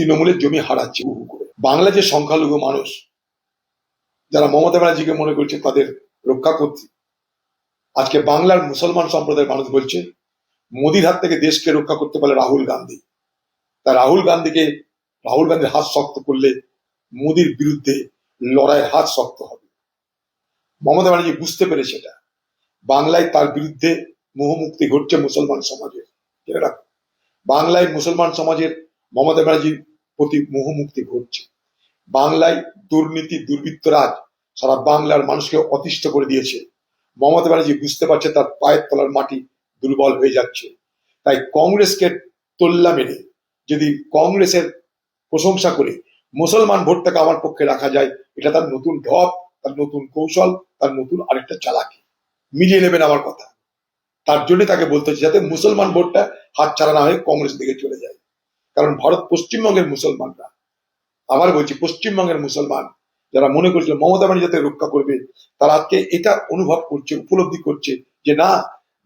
তৃণমূলের জমি হারাচ্ছে বহু করে। বাংলা যে সংখ্যালঘু মানুষ, যারা মমতা ব্যানার্জিকে মনে করছে তাদের রক্ষা করতে। আজকে বাংলার মুসলমান সম্প্রদায়ের মানুষ বলছে, মোদির হাত থেকে দেশকে রক্ষা করতে পারে রাহুল গান্ধী। তা রাহুল গান্ধীকে, রাহুল গান্ধীর হাত শক্ত করলে মোদির বিরুদ্ধে লড়াইয়ের হাত শক্ত হবে। মমতা ব্যানার্জি বুঝতে পেরে সেটা। বাংলায় তার বিরুদ্ধে মোহমুক্তি ঘটছে মুসলমান সমাজের। বাংলায় মুসলমান সমাজের মমতা ব্যানার্জির প্রতি মোহমুক্তি ঘটছে। বাংলায় দুর্নীতি, দুর্বৃত্তরাজ সারা বাংলার মানুষকে অতিষ্ঠ করে দিয়েছে। মমতা ব্যানার্জি বুঝতে পারছে তার পায়ের তলার মাটি দুর্বল হয়ে যাচ্ছে। তাই কংগ্রেসকে তোল্লা মেরে যদি কংগ্রেসের প্রশংসা করে মুসলমান ভোটটাকে আমার পক্ষে রাখা যায়, এটা তার নতুন ঢপ, তার নতুন কৌশল, তার নতুন আরেকটা চালাকি। মিলিয়ে নেবেন আমার কথা। তার জন্য তাকে বলতে হচ্ছে যাতে মুসলমান ভোটটা হাত ছাড়া না হয়ে কংগ্রেস দিকে চলে যায়। কারণ ভারত পশ্চিমবঙ্গের মুসলমানরা। আবার বলছি, পশ্চিমবঙ্গের মুসলমান যারা মনে করছিল মমতা ব্যানার্জি রক্ষা করবে, তারা আজকে এটা অনুভব করছে, উপলব্ধি করছে যে না,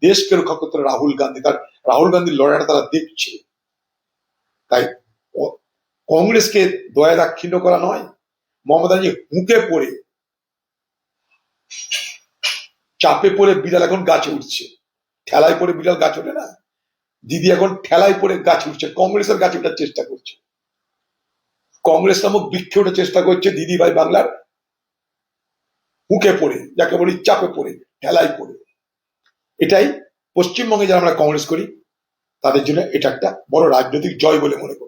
দেশকে রক্ষা করতে রাহুল গান্ধী। তার রাহুল গান্ধীর লড়াইটা তারা দেখছে। তাই কংগ্রেসকে দয়া দাক্ষিণ্য করা নয়, মমতা ব্যানার্জি হুঁকে পড়ে, চাপে পড়ে বিড়াল এখন গাছে উঠছে। ঠেলায় পড়ে বিড়াল গাছ ওঠে না? দিদি এখন ঠেলায় পড়ে গাছ উঠছে কংগ্রেসের গাছ ওঠার চেষ্টা করছে। কংগ্রেস নামক বৃক্ষে ওঠার চেষ্টা করছে দিদি ভাই বাংলার হুঁকে পড়ে, যাকে বলি চাপে পড়ে, ঠেলায় পড়ে। এটাই পশ্চিমবঙ্গে যারা আমরা কংগ্রেস করি, তাদের জন্য এটা একটা বড় রাজনৈতিক জয় বলে মনে করি।